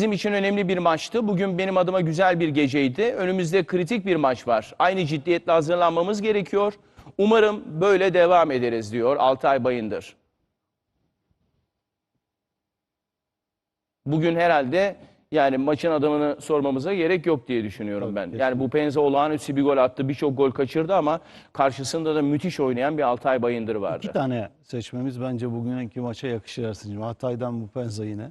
Bizim için önemli bir maçtı. Bugün benim adıma güzel bir geceydi. Önümüzde kritik bir maç var. Aynı ciddiyetle hazırlanmamız gerekiyor. Umarım böyle devam ederiz diyor Altay Bayındır. Bugün herhalde yani maçın adamını sormamıza gerek yok diye düşünüyorum ben. Yani bu Penza olağanüstü bir gol attı, birçok gol kaçırdı ama karşısında da müthiş oynayan bir Altay Bayındır vardı. İki tane seçmemiz bence bugünkü maça yakışır Ersin'cim. Hatay'dan bu Penza yine.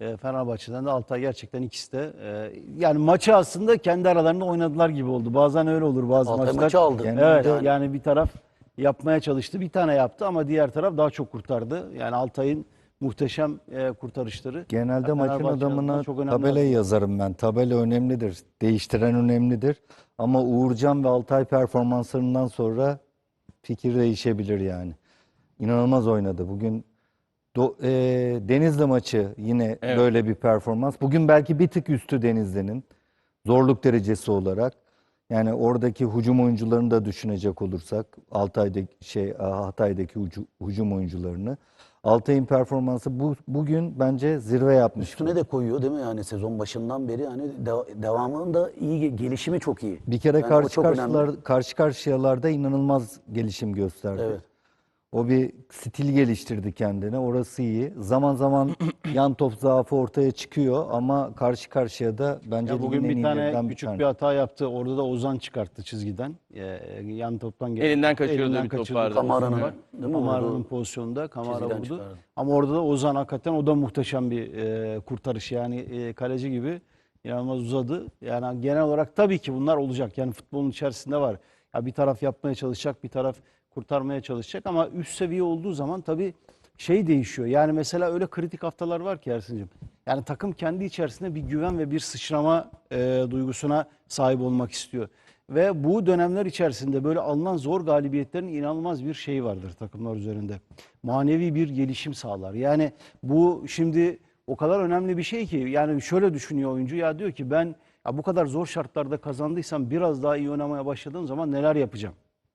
E, Fenerbahçe'den de Altay gerçekten ikisi de. e, yani maçı aslında kendi aralarında oynadılar gibi oldu. Bazen öyle olur bazı Altay maçlar. maçı aldı. Evet Yani. yani. bir taraf yapmaya çalıştı. Bir tane yaptı ama diğer taraf daha çok kurtardı. Yani Altay'ın muhteşem e, kurtarışları. Genelde maçın adamına çok tabelayı yazarım ben. Tabela önemlidir. Değiştiren önemlidir. Ama Uğurcan ve Altay performanslarından sonra fikir değişebilir yani. İnanılmaz oynadı. Bugün Do- e, Denizli maçı yine Evet. böyle bir performans. Bugün belki bir tık üstü Denizli'nin zorluk derecesi olarak. Yani oradaki hücum oyuncularını da düşünecek olursak Altay'daki şey Hatay'daki hücu- hücum oyuncularını. Altay'ın performansı bu bugün bence zirve yapmış. Üstüne de koyuyor değil mi yani sezon başından beri hani de- devamının da iyi gelişimi çok iyi. Bir kere Yani o karşı çok önemli. karşılar karşı karşıyalarda inanılmaz gelişim gösterdi. Evet. O bir stil geliştirdi kendine. Orası iyi. Zaman zaman yan top zaafı ortaya çıkıyor ama karşı karşıya da bence Ya bugün ligin en bir tane iyilerinden küçük tane. bir hata yaptı. Orada da Ozan çıkarttı çizgiden. E, yan toptan geldi. Elinden kaçırdığı bir top kaçırdı. vardı. Kamara'nın Var. değil mi? Kamara'nın pozisyonunda Kamara çizgiden vurdu. çıkardı. Ama orada da Ozan hakikaten o da muhteşem bir e, kurtarış. Yani e, kaleci gibi inanılmaz uzadı. Yani genel olarak tabii ki bunlar olacak. Yani futbolun içerisinde var. Ya bir taraf yapmaya çalışacak, bir taraf kurtarmaya çalışacak ama üst seviye olduğu zaman tabii şey değişiyor. Yani mesela öyle kritik haftalar var ki Ersin'cim. Yani takım kendi içerisinde bir güven ve bir sıçrama e, duygusuna sahip olmak istiyor. Ve bu dönemler içerisinde böyle alınan zor galibiyetlerin inanılmaz bir şeyi vardır takımlar üzerinde. Manevi bir gelişim sağlar. Yani bu şimdi o kadar önemli bir şey ki yani şöyle düşünüyor oyuncu ya diyor ki ben ya bu kadar zor şartlarda kazandıysam biraz daha iyi oynamaya başladığım zaman neler yapacağım?